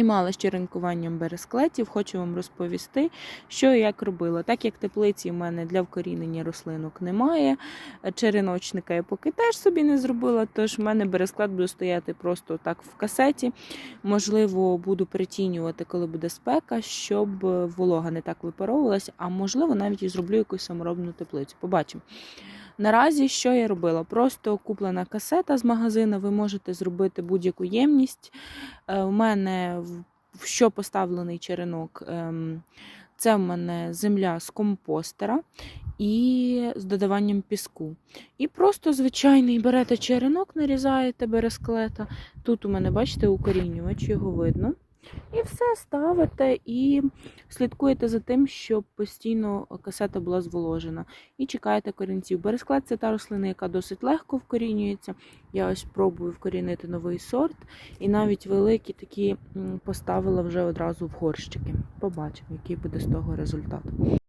Займалася черенкуванням бересклетів, хочу вам розповісти, що і як робила. Так як теплиці в мене для вкорінення рослинок немає, череночника я поки теж собі не зробила, тож в мене бересклет буде стояти просто так в касеті. Можливо, буду притінювати, коли буде спека, щоб волога не так випаровувалася, а можливо, навіть і зроблю якусь саморобну теплицю. Побачимо. Наразі що я робила? Просто куплена касета з магазину, ви можете зробити будь-яку ємність. Е, У мене в- в що поставлений черенок. ем, Це в мене земля з компостера і з додаванням піску. І просто звичайний берете черенок, нарізаєте бересклета. Тут у мене, бачите, укорінювач, його видно. І все ставите і слідкуєте за тим, щоб постійно касета була зволожена. І чекаєте корінців. Бересклад це та рослина, яка досить легко вкорінюється. Я ось пробую вкорінити новий сорт. І навіть великі такі поставила вже одразу в горщики. Побачимо, який буде з того результат.